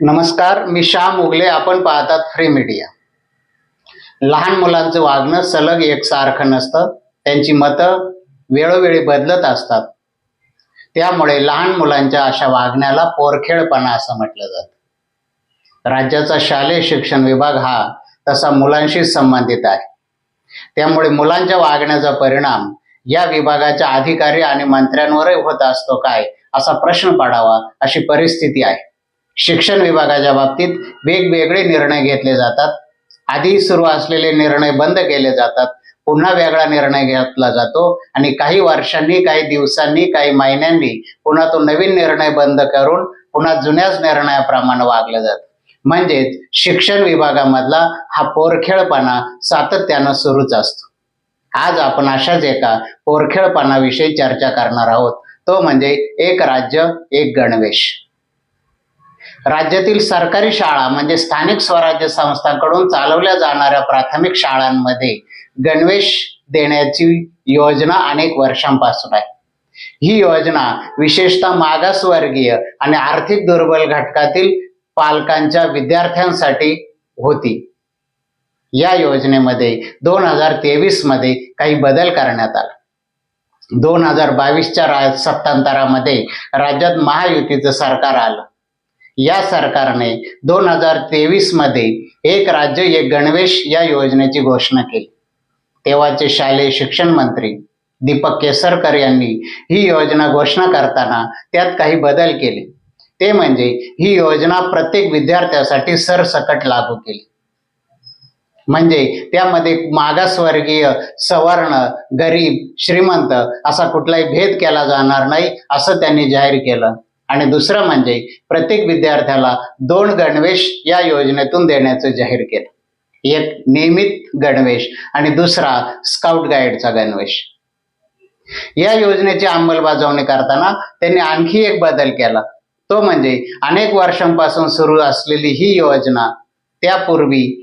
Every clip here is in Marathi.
नमस्कार मी श्याम उगले. आपण पाहतात फ्री मीडिया लहान मुलांचं वागणं सलग एकसारखं नसतं. त्यांची मतं वेळोवेळी बदलत असतात. त्यामुळे लहान मुलांच्या अशा वागण्याला पोरखेळपणा असं म्हटलं जातं. राज्याचा शालेय शिक्षण विभाग हा तसा मुलांशी संबंधित आहे. त्यामुळे मुलांच्या वागण्याचा परिणाम या विभागाच्या अधिकारी आणि मंत्र्यांवरही होत असतो काय असा प्रश्न पडावा अशी परिस्थिती आहे. शिक्षण विभागाच्या बाबतीत वेगवेगळे निर्णय घेतले जातात. आधी सुरू असलेले निर्णय बंद केले जातात. पुन्हा वेगळा निर्णय घेतला जातो आणि काही वर्षांनी काही दिवसांनी काही महिन्यांनी पुन्हा तो नवीन निर्णय बंद करून पुन्हा जुन्याच निर्णयाप्रमाणे वागलं जातं. म्हणजेच शिक्षण विभागामधला हा पोरखेळपणा सातत्यानं सुरूच असतो. आज आपण अशाच एका पोरखेळपणाविषयी चर्चा करणार आहोत. तो म्हणजे एक राज्य एक गणवेश. राज्यातील सरकारी शाळा म्हणजे स्थानिक स्वराज्य संस्थांकडून चालवल्या जाणाऱ्या प्राथमिक शाळांमध्ये गणवेश देण्याची योजना अनेक वर्षांपासून आहे. ही योजना विशेषतः मागासवर्गीय आणि आर्थिक दुर्बल घटकातील पालकांच्या विद्यार्थ्यांसाठी होती. या योजनेमध्ये दोन हजार तेवीसमध्ये काही बदल करण्यात आला. दोन हजार बावीसच्या राज सत्तांतरामध्ये राज्यात महायुतीचं सरकार आलं. या सरकारने दोन हजार तेवीसमध्ये एक राज्य एक गणवेश या योजनेची घोषणा केली. तेव्हाचे शालेय शिक्षण मंत्री दीपक केसरकर यांनी ही योजना घोषणा करताना त्यात काही बदल केले. ते म्हणजे ही योजना प्रत्येक विद्यार्थ्यासाठी सरसकट लागू केली. म्हणजे त्यामध्ये मागासवर्गीय सवर्ण गरीब श्रीमंत असा कुठलाही भेद केला जाणार नाही असं त्यांनी जाहीर केलं. आणि दुसरं म्हणजे प्रत्येक विद्यार्थ्याला दोन गणवेश या योजनेतून देण्याचं जाहीर केलं. एक नियमित गणवेश आणि दुसरा स्काउट गाईडचा गणवेश. या योजनेची अंमलबजावणी करताना त्यांनी आणखी एक बदल केला. तो म्हणजे अनेक वर्षांपासून सुरू असलेली ही योजना त्यापूर्वी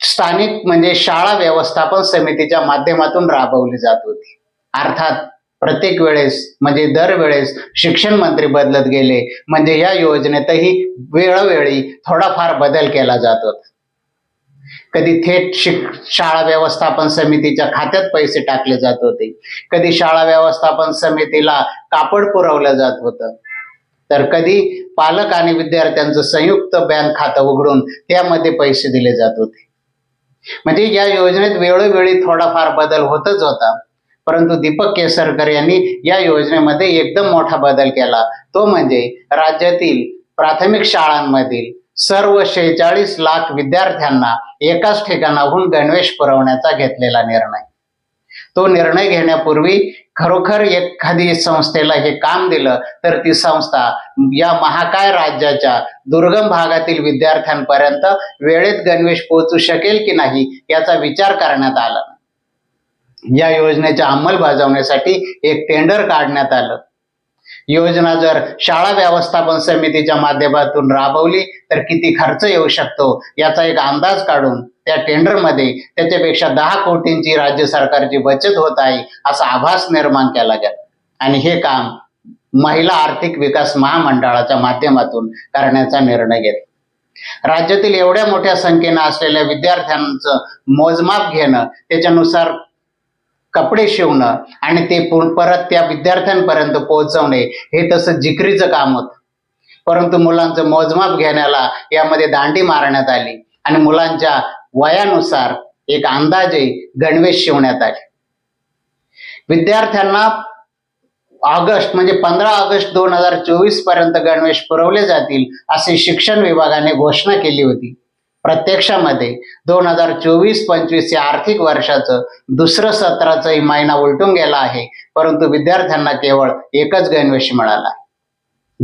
स्थानिक म्हणजे शाळा व्यवस्थापन समितीच्या माध्यमातून राबवली जात होती. अर्थात प्रत्येक वेळेस म्हणजे दरवेळेस शिक्षण मंत्री बदलत गेले. म्हणजे या योजनेतही वेळोवेळी थोडाफार बदल केला जात होता. कधी थेट शिक शाळा व्यवस्थापन समितीच्या खात्यात पैसे टाकले जात होते. कधी शाळा व्यवस्थापन समितीला कापड पुरवलं जात होतं. तर कधी पालक आणि विद्यार्थ्यांचं संयुक्त बँक खातं उघडून त्यामध्ये पैसे दिले जात होते. म्हणजे या योजनेत वेळोवेळी थोडाफार बदल होतच होता. परंतु दीपक केसरकर यांनी या योजनेमध्ये एकदम मोठा बदल केला. तो म्हणजे राज्यातील प्राथमिक शाळांमधील सर्व शेहेचाळीस लाख विद्यार्थ्यांना एकाच ठिकाणाहून गणवेश पुरवण्याचा घेतलेला निर्णय. तो निर्णय घेण्यापूर्वी खरोखर एखादी संस्थेला हे काम दिलं तर ती संस्था या महाकाय राज्याच्या दुर्गम भागातील विद्यार्थ्यांपर्यंत वेळेत गणवेश पोहोचू शकेल की नाही याचा विचार करण्यात आला. या योजनेच्या अंमलबजावणीसाठी एक टेंडर काढण्यात आलं. योजना जर शाळा व्यवस्थापन समितीच्या माध्यमातून राबवली तर किती खर्च येऊ शकतो याचा एक अंदाज काढून त्या टेंडरमध्ये त्याच्यापेक्षा दहा कोटींची राज्य सरकारची बचत होत आहे असा आभास निर्माण केला गेला. आणि हे काम महिला आर्थिक विकास महामंडळाच्या माध्यमातून करण्याचा निर्णय घेतला. राज्यातील एवढ्या मोठ्या संख्येनं असलेल्या विद्यार्थ्यांचं मोजमाप घेणं त्याच्यानुसार कपडे शिवणं आणि ते परत त्या विद्यार्थ्यांपर्यंत पोहोचवणे हे तसं जिकरीचं काम होतं. परंतु मुलांचं मोजमाप घेण्याला यामध्ये दांडी मारण्यात आली आणि मुलांच्या वयानुसार एक अंदाजे गणवेश शिवण्यात आले. विद्यार्थ्यांना ऑगस्ट म्हणजे पंधरा ऑगस्ट दोन हजार चोवीसपर्यंत गणवेश पुरवले जातील असे शिक्षण विभागाने घोषणा केली होती. प्रत्यक्षामध्ये दोन हजार चोवीस पंचवीस या आर्थिक वर्षाचं दुसरं सत्राचाही महिना उलटून गेला आहे. परंतु विद्यार्थ्यांना केवळ एकच गणवेश मिळाला.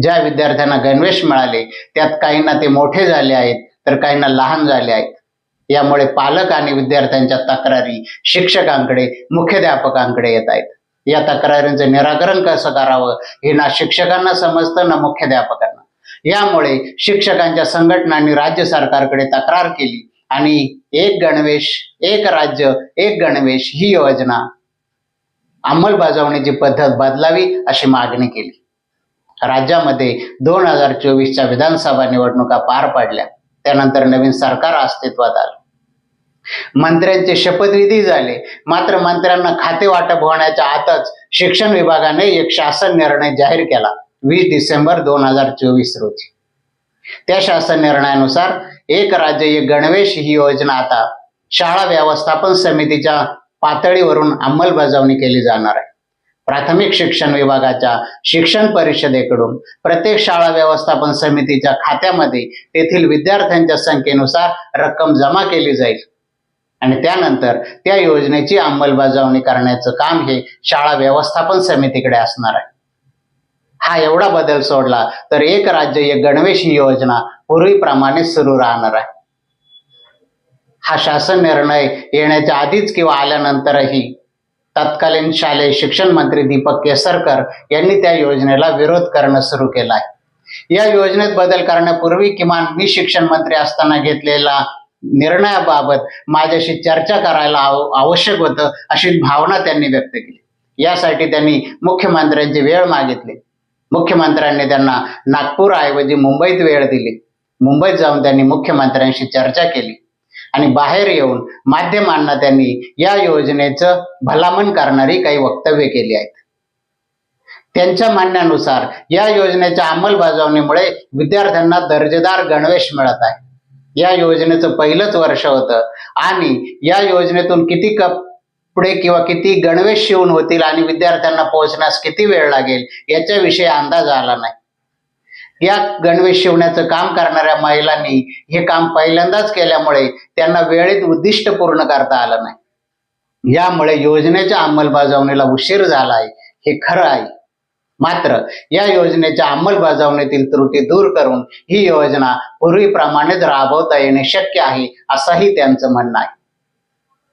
ज्या विद्यार्थ्यांना गणवेश मिळाले त्यात काहींना ते मोठे झाले आहेत तर काहींना लहान झाले आहेत. यामुळे पालक आणि विद्यार्थ्यांच्या तक्रारी शिक्षकांकडे मुख्याध्यापकांकडे येत आहेत. या तक्रारींचं निराकरण कसं करावं हे ना शिक्षकांना समजतं ना मुख्याध्यापकांना. यामुळे शिक्षकांच्या संघटनांनी राज्य सरकारकडे तक्रार केली. आणि एक गणवेश एक राज्य एक गणवेश ही योजना अंमलबजावणीची पद्धत बदलावी अशी मागणी केली. राज्यामध्ये दोन हजार चोवीसच्या विधानसभा निवडणुका पार पडल्या. त्यानंतर नवीन सरकार अस्तित्वात आलं. मंत्र्यांचे शपथविधी झाले. मात्र मंत्र्यांना खाते वाटप होण्याच्या आतच शिक्षण विभागाने एक शासन निर्णय जाहीर केला. वीस डिसेंबर दोन हजार चोवीस रोजी. त्या शासन निर्णयानुसार एक राज्य एक गणवेश ही योजना आता शाळा व्यवस्थापन समितीच्या पातळीवरून अंमलबजावणी केली जाणार आहे. प्राथमिक शिक्षण विभागाच्या शिक्षण परिषदेकडून प्रत्येक शाळा व्यवस्थापन समितीच्या खात्यामध्ये तेथील विद्यार्थ्यांच्या संख्येनुसार रक्कम जमा केली जाईल. आणि त्यानंतर त्या योजनेची अंमलबजावणी करण्याचं काम हे शाळा व्यवस्थापन समितीकडे असणार आहे. हा एवढा बदल सोडला तर एक राज्य एक गणवेश ही योजना पूर्वीप्रमाणे सुरू राहणार आहे. हा शासन निर्णय येण्याच्या आधीच किंवा आल्यानंतरही तत्कालीन शालेय शिक्षण मंत्री दीपक केसरकर यांनी त्या योजनेला विरोध करणं सुरू केला आहे. या योजनेत बदल करण्यापूर्वी किमान मी शिक्षण मंत्री असताना घेतलेला निर्णयाबाबत माझ्याशी चर्चा करायला आवश्यक होतं अशी भावना त्यांनी व्यक्त केली. यासाठी त्यांनी मुख्यमंत्र्यांची वेळ मागितली. मुख्यमंत्र्यांनी त्यांना नागपूरऐवजी मुंबईत वेळ दिली. मुंबईत जाऊन त्यांनी मुख्यमंत्र्यांशी चर्चा केली. आणि बाहेर येऊन माध्यमांना त्यांनी या योजनेचं भलामण करणारी काही वक्तव्य केली आहेत. त्यांच्या म्हणण्यानुसार या योजनेच्या अंमलबजावणीमुळे विद्यार्थ्यांना दर्जेदार गणवेश मिळत आहे. या योजनेचं पहिलंच वर्ष होतं आणि या योजनेतून किती कप पुढे किंवा किती गणवेश शिवून होतील आणि विद्यार्थ्यांना पोहोचण्यास किती वेळ लागेल याच्याविषयी अंदाज आला नाही. या गणवेश शिवण्याचं काम करणाऱ्या महिलांनी हे काम पहिल्यांदाच केल्यामुळे त्यांना वेळेत उद्दिष्ट पूर्ण करता आलं नाही. यामुळे योजनेच्या अंमलबजावणीला उशीर झाला आहे हे खरं आहे. मात्र या योजनेच्या अंमलबजावणीतील त्रुटी दूर करून ही योजना पूर्वीप्रमाणेच राबवता येणे शक्य आहे असंही त्यांचं म्हणणं आहे.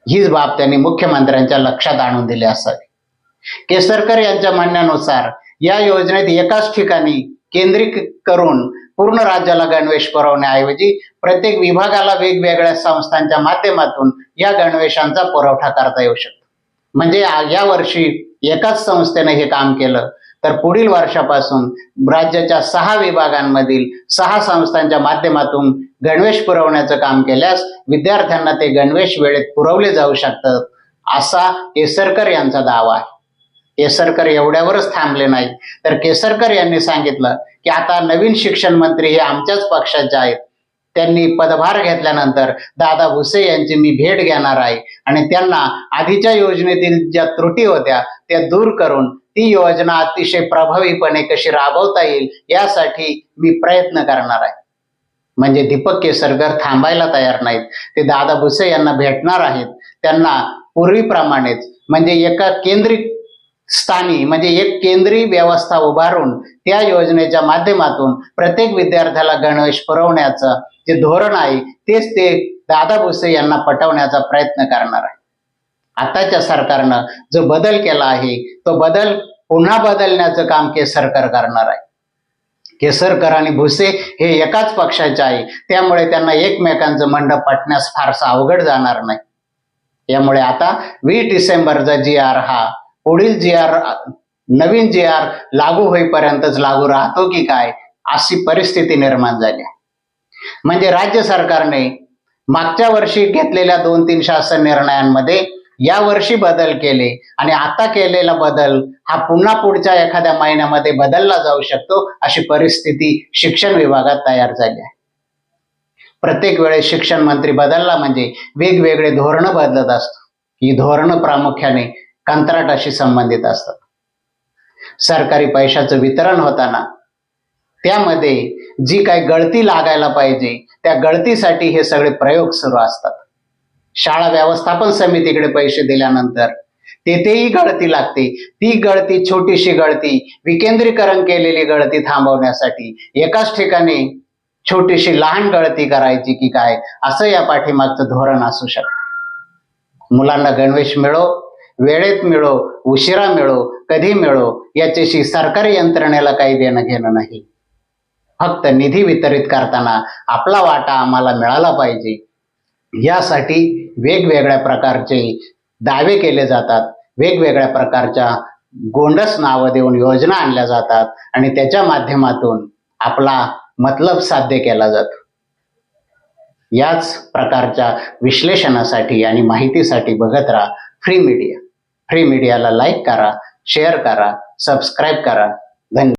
हीच बाब त्यांनी मुख्यमंत्र्यांच्या लक्षात आणून दिली असावी. केसरकर यांच्या म्हणण्यानुसार या योजनेत एकाच ठिकाणी केंद्रित करून पूर्ण राज्याला गणवेश पुरवण्याऐवजी प्रत्येक विभागाला वेगवेगळ्या संस्थांच्या माध्यमातून या गणवेशांचा पुरवठा करता येऊ शकतो. म्हणजे या वर्षी एकाच संस्थेने हे काम केलं तर पुढील वर्षापासून राज्याच्या सहा विभागांमधील सहा संस्थांच्या माध्यमातून गणवेश पुरवण्याचं काम केल्यास विद्यार्थ्यांना ते गणवेश वेळेत पुरवले जाऊ शकतात असा केसरकर यांचा दावा आहे. केसरकर एवढ्यावरच थांबले नाही तर केसरकर यांनी सांगितलं की आता नवीन शिक्षण मंत्री हे आमच्याच पक्षाचे आहेत. त्यांनी पदभार घेतल्यानंतर दादा भुसे यांची मी भेट घेणार आहे आणि त्यांना आधीच्या योजनेतील ज्या त्रुटी होत्या त्या दूर करून ती योजना अतिशय प्रभावीपणे कशी राबवता येईल यासाठी मी प्रयत्न करणार आहे. म्हणजे दीपक केसरकर थांबायला तयार नाहीत. ते दादा भुसे यांना भेटणार आहेत. त्यांना पूर्वीप्रमाणेच म्हणजे एका केंद्रित स्थानी म्हणजे एक केंद्रीय व्यवस्था उभारून त्या योजनेच्या माध्यमातून प्रत्येक विद्यार्थ्याला गणवेश पुरवण्याचं जे धोरण आहे तेच ते दादा भुसे यांना पटवण्याचा प्रयत्न करणार आहे. आताच्या सरकारनं जो बदल केला आहे तो बदल पुन्हा बदलण्याचं काम केसरकर करणार आहे. केसरकर आणि भुसे हे एकाच पक्षाचे आहे. त्यामुळे त्यांना एकमेकांचं मंडप पटण्यास फारसा अवघड जाणार नाही. यामुळे आता वीस डिसेंबरचा जी आर हा पुढील जी आर नवीन जी आर लागू होईपर्यंतच लागू राहतो की काय अशी परिस्थिती निर्माण झाली म्हणजे राज्य सरकारने मागच्या वर्षी घेतलेल्या दोन तीन शासन निर्णयांमध्ये या वर्षी बदल केले आणि आता केलेला बदल हा पुन्हा पुढच्या एखाद्या महिन्यामध्ये बदलला जाऊ शकतो अशी परिस्थिती शिक्षण विभागात तयार झाली आहे. प्रत्येक वेळेस शिक्षण मंत्री बदलला म्हणजे वेगवेगळे धोरणं बदलत असतो ही धोरणं प्रामुख्याने कंत्राटाशी संबंधित असतात. सरकारी पैशाचं वितरण होताना त्यामध्ये जी काही गळती लागायला पाहिजे त्या गळतीसाठी हे सगळे प्रयोग सुरू असतात. शाळा व्यवस्थापन समितीकडे पैसे दिल्यानंतर तेथेही गळती लागते. ती गळती छोटीशी गळती विकेंद्रीकरण केलेली गळती थांबवण्यासाठी एकाच ठिकाणी छोटीशी लहान गळती करायची की काय असं या पाठीमागचं धोरण असू शकतं. मुलांना गणवेश मिळो वेळेत मिळो उशिरा मिळो कधी मिळो याच्याशी सरकारी यंत्रणेला काही देणं घेणं नाही. फक्त निधी वितरित करताना आपला वाटा आम्हाला मिळाला पाहिजे. यासाठी वेगवेगळ्या प्रकारचे दावे केले जातात वेगवेगळ्या प्रकारच्या गोंडस नावं देऊन योजना आणल्या जातात आणि त्याच्या माध्यमातून आपला मतलब साध्य केला जातो. याच प्रकारच्या विश्लेषणासाठी आणि माहितीसाठी बघत राहा फ्री मीडिया. फ्री मीडियाला लाईक करा शेअर करा सबस्क्राईब करा. धन्यवाद.